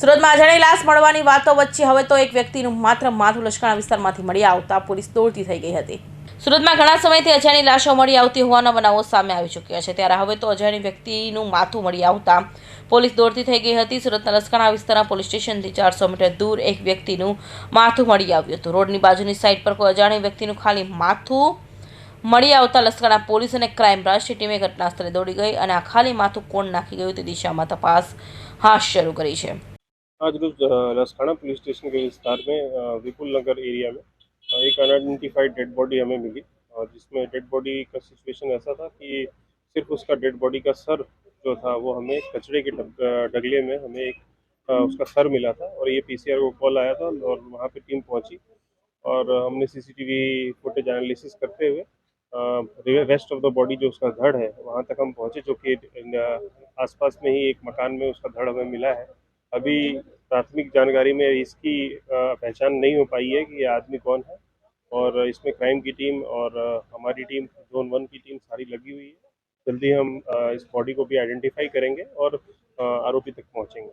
સુરતમાં અજાણી લાશ મળવાની વાતો વચ્ચે હવે તો એક વ્યક્તિનું માત્ર માથું લશ્કરના વિસ્તારમાંથી મળી આવતા પોલીસ દોડતી થઈ ગઈ હતી. સુરતમાં ઘણા સમયથી અજાણી લાશો મળી આવતી હોવાના બનાવો સામે આવી ચૂક્યા છે. ત્યારે હવે તો અજાણી વ્યક્તિનું માથું મળી આવતા પોલીસ દોડતી થઈ ગઈ હતી. સુરતના લસકાણા વિસ્તારના પોલીસ સ્ટેશનથી ચારસો મીટર દૂર એક વ્યક્તિનું માથું મળી આવ્યું હતું. રોડની બાજુની સાઈડ પર કોઈ અજાણી વ્યક્તિનું ખાલી માથું મળી આવતા લશ્કરના પોલીસ અને ક્રાઇમ બ્રાન્ચની ટીમે ઘટના સ્થળે દોડી ગઈ અને આ ખાલી માથું કોણ નાખી ગયું તે દિશામાં તપાસ હાથ શરૂ કરી છે. आज रोज लसखाना पुलिस स्टेशन के विस्तार में विपुल नगर एरिया में एक अनआइडेंटिफाइड डेड बॉडी हमें मिली। और जिसमें डेड बॉडी का सिचुएशन ऐसा था कि सिर्फ़ उसका डेड बॉडी का सर जो था, वो हमें कचरे के डगले में हमें एक उसका सर मिला था। और ये पीसीआर को कॉल आया था और वहाँ पे टीम पहुँची। और हमने सीसीटीवी फुटेज एनालिसिस करते हुए रेस्ट ऑफ़ द बॉडी जो उसका धड़ है, वहाँ तक हम पहुँचे, जो कि आसपास में ही एक मकान में उसका धड़ हमें मिला है। अभी प्राथमिक जानकारी में इसकी पहचान नहीं हो पाई है कि ये आदमी कौन है। और इसमें क्राइम की टीम और हमारी टीम, जोन वन की टीम सारी लगी हुई है। जल्दी हम इस बॉडी को भी आइडेंटिफाई करेंगे और आरोपी तक पहुँचेंगे।